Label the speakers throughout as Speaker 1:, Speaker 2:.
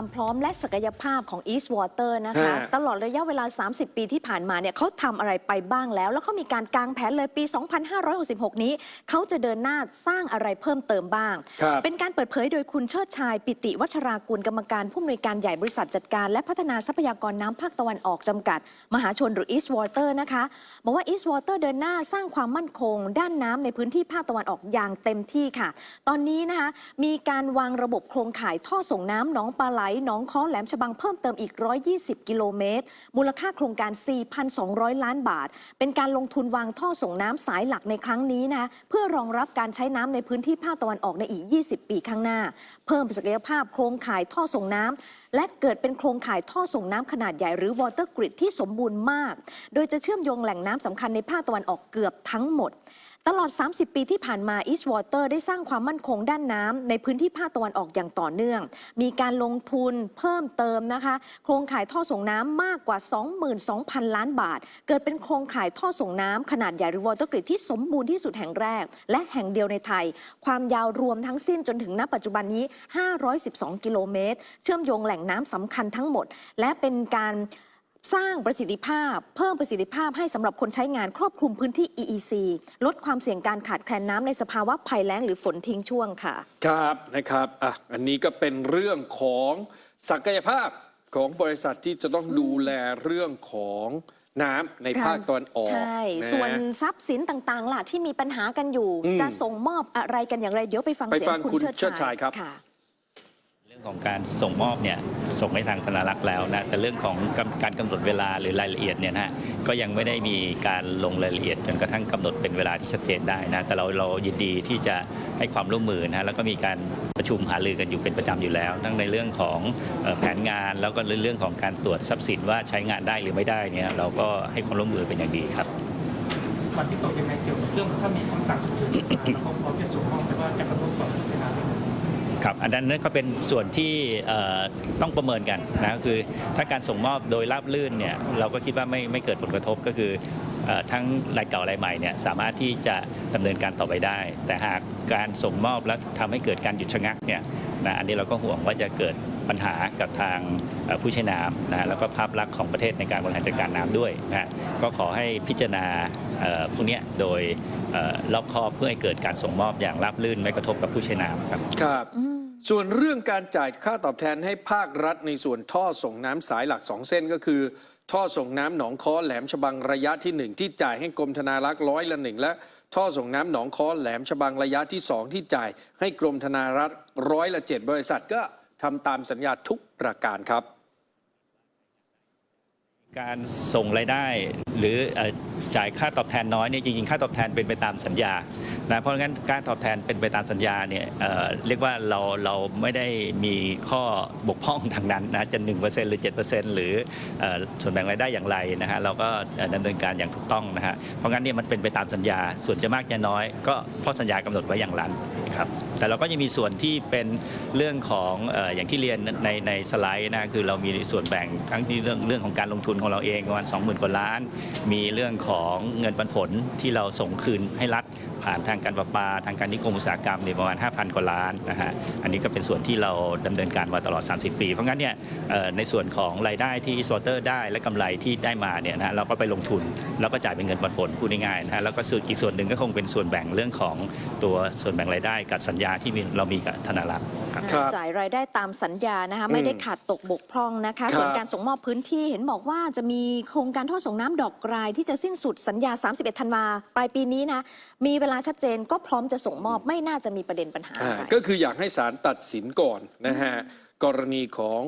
Speaker 1: ความพร้อมและศักยภาพของ East Water นะคะ
Speaker 2: ฮะ
Speaker 1: ตลอดระยะเวลา 30 ปีที่ผ่านมาเนี่ยเขาทำอะไรไปบ้างแล้ว แล้วเขามีการกางแผนเลยปี 2566 นี้ เขาจะเดินหน้าสร้างอะไรเพิ่มเติมบ้าง
Speaker 2: ครับ
Speaker 1: เป็นการเปิดเผยโดยคุณเชิดชาย ปิติวัชรากุลกรรมการผู้อำนวยการใหญ่บริษัทจัดการ และพัฒนาทรัพยากรน้ำภาคตะวันออกจำกัด มหาชนหรือ East Water นะคะบอกว่า East Water เดินหน้าสร้างความมั่นคง ด้านน้ำในพื้นที่ภาคตะวันออกอย่างเต็มที่ค่ะ ตอนนี้นะคะมีการวางระบบโครงข่ายท่อส่งน้ำหนองปลาไหลหนองค้อแหลมฉบังเพิ่มเติมอีก 120 กิโลเมตร มูลค่าโครงการ 4,200 ล้านบาท เป็นการลงทุนวางท่อส่งน้ำสายหลักในครั้งนี้นะเพื่อรองรับการใช้น้ำในพื้นที่ภาคตะวันออกในอีก 20 ปีข้างหน้า เพิ่มศักยภาพโครงข่ายท่อส่งน้ำและเกิดเป็นโครงข่ายท่อส่งน้ำขนาดใหญ่หรือ water grid ที่สมบูรณ์มาก โดยจะเชื่อมโยงแหล่งน้ำสำคัญในภาคตะวันออกเกือบทั้งหมด ตลอด 30 ปีที่ผ่านมา East Water ได้สร้างความมั่นคงด้านน้ำในพื้นที่ภาคตะวันออกอย่างต่อเนื่อง มีการลงทุนเพิ่มเติมนะคะ โครงข่ายท่อส่งน้ำมากกว่า 22,000 ล้านบาท เกิดเป็นโครงข่ายท่อส่งน้ำขนาดใหญ่หรือ Water Grid ที่สมบูรณ์ที่สุดแห่งแรก และแห่งเดียวในไทย ความยาวรวมทั้งสิ้นจนถึงณปัจจุบันนี้ 512 กิโลเมตร เชื่อมโยงแหล่งน้ำสำคัญทั้งหมด และเป็นการ สร้างประสิทธิภาพ เพิ่มประสิทธิภาพให้สำหรับคนใช้งานครอบคลุมพื้นที่ EEC ลดความเสี่ยงการขาดแคลนน้ำในสภาวะภัยแล้งหรือฝนทิ้งช่วงค่ะ
Speaker 2: ครับนะครับอะอันนี้ก็เป็นเรื่องของศักยภาพของบริษัทที่จะต้องดูแลเรื่องของน้ำในภาคตะวันออก
Speaker 1: ใช่ะส่วนทรัพย์สินต่างๆล่ะที่มีปัญหากันอยู่
Speaker 2: อืม
Speaker 1: จะส่งมอบอะไรกันอย่างไร เดี๋ยวไปฟัง
Speaker 2: ไป
Speaker 1: เสีย
Speaker 2: ฟั
Speaker 1: ง
Speaker 2: ง
Speaker 1: คุณ
Speaker 2: คุณ
Speaker 1: เชิด
Speaker 2: เชิดชายครับ
Speaker 1: ค่ะ
Speaker 3: เรื่อง ของการส่งมอบเนี่ยส่งให้ทางธนารักษ์แล้วนะแต่เรื่องของการกำหนดเวลาหรือรายละเอียดเนี่ยนะฮะก็ยังไม่ได้มีการลงรายละเอียดจนกระทั่งกำหนดเป็นเวลาที่ชัดเจนได้นะแต่เราเรายินดีที่จะให้ความร่วมมือนะแล้วก็มีการประชุมหารือกันอยู่เป็นประจำอยู่แล้ว ทั้งในเรื่องของแผนงานแล้วก็เรื่องของการตรวจทรัพย์สินว่าใช้งานได้หรือไม่ได้เนี่ยเราก็ให้ความร่วมมือเป็นอย่างดีครับ
Speaker 4: วันที่ตกยังไงเกี่ยวกับเรื่องถ้ามีคำสั่งฉุกเฉินขึ้นมาแล้วก็พร้อมจะส่งมอบไปว่าจะกระทบต่อผู้ใช้น้ำไหม ครับ
Speaker 3: อันนั้นนั่นก็เป็นส่วนที่ต้องประเมินกันนะคือถ้าการส่งมอบโดยราบลื่นเนี่ยเราก็คิดว่าไม่ไม่เกิดผลกระทบก็คือทั้งรายเก่ารายใหม่เนี่ยสามารถที่จะดำเนินการต่อไปได้ แต่หากการส่งมอบแล้วทำให้เกิดการหยุดชะงักเนี่ยนะอันนี้เราก็ห่วงว่าจะเกิด ปัญหากับทางผู้ใช้น้ำนะแล้วก็ภาพลักษณ์ของประเทศในการบริหารจัดการน้ำด้วยนะก็ขอให้พิจารณาพวกเนี้ยโดยรอบคอบเพื่อให้เกิดการส่งมอบอย่างราบลื่นไม่กระทบกับผู้ใช้น้ำครับ
Speaker 2: ครับส่วนเรื่องการจ่ายค่าตอบแทนให้ภาครัฐในส่วนท่อส่งน้ำสายหลัก 2 เส้นก็คือ ท่อส่งน้ำหนองค้อแหลมฉบังระยะที่ 1 ที่จ่ายให้กรมธนารักษ์ร้อยละหนึ่งและท่อส่งน้ำหนองค้อแหลมฉบังระยะที่ 2 ที่จ่ายให้กรมธนารักษ์ร้อยละเจ็ดบริษัทก็ ทำตามสัญญาทุกประการครับ
Speaker 3: การส่งรายได้หรือจ่ายค่าตอบแทนน้อยเนี่ยจริงๆ ค่าตอบแทนเป็นไปตามสัญญานะเพราะงั้นการตอบแทนเป็นไปตามสัญญาเนี่ยเเรียกว่าเราเราไม่ได้มีข้อบกพร่องทางนั้นนะจะ1%หรือ 7%หรือเอ่อส่วนแบ่งรายได้อย่างไรนะฮะเราก็เอ่อดำเนินการอย่างถูกต้องนะฮะเพราะงั้นเนี่ยมันเป็นไปตามสัญญาส่วนจะมากจะน้อย ก็เพราะสัญญากำหนดไว้อย่างนั้นครับ แต่เราก็ยังมีส่วนที่เป็นเรื่องของอย่างที่เรียนในในสไลด์นะคือเรามีส่วนแบ่งทั้งที่เรื่องเรื่องของการลงทุนของเราเองประมาณ20,000กว่าล้าน มีเรื่องของเงินปันผลที่เราส่งคืนให้รัฐผ่านทางการประปา ทางการนิคมอุตสาหกรรมในยประมาณ 5,000 กว่าล้านนะฮะอันนี้ก็เป็นส่วนที่เราดำเนินการมาตลอด 30 ปี เพราะงั้นเนี่ยในส่วนของรายได้ที่สวอเตอร์ได้และกำไรที่ได้มาเนี่ยนะฮะเราก็ไปลงทุน แล้วก็จ่ายเป็นเงินปันผลพูดง่ายๆนะฮะแล้วก็ส่วนอีกส่วนหนึ่งก็คงเป็นส่วนแบ่งเรื่องของตัวส่วนแบ่งรายได้กับสัญญาที่มีเรามีกับธนารักษ์ครับ
Speaker 2: ครับ
Speaker 1: จ่ายรายได้ตามสัญญานะคะ ไม่ได้ขาดตกบกพร่องนะคะ
Speaker 2: ครับ
Speaker 1: ส่วนการส่งมอบพื้นที่เห็นบอกว่าจะมีโครงการท่อส่งน้ำดอกกราย ที่จะสิ้นสุดสัญญา 31 ธันวาปลายปีนี้นะมีเวลาชัดเจนก็พร้อมจะส่งมอบไม่น่าจะมีประเด็นปัญหา
Speaker 2: อ่า
Speaker 1: อะไร
Speaker 2: ก็คืออยากให้ศาลตัดสินก่อนนะฮะกรณีของ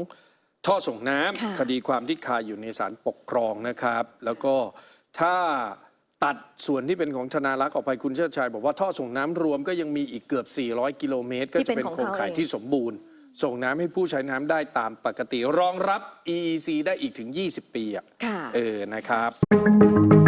Speaker 2: ท่อส่งน้
Speaker 1: ค่ะำ
Speaker 2: คดีความที่คาอยู่ในศาลปกครองนะครับ แล้วก็ถ้า ตัดส่วนที่เป็นของธนารักษ์ออกไปคุณเชิดชัย บอกว่าท่อส่งน้ำรวมก็ยังมีอีกเกือบ 400 กิโลเมตร ก็จะเป็นโครงข่ายที่สมบูรณ์ ส่งน้ำให้ผู้ใช้น้ำได้ตามปกติรองรับ EEC ได้อีกถึง 20 ปีอะ
Speaker 1: ค่ะ
Speaker 2: เออนะครับ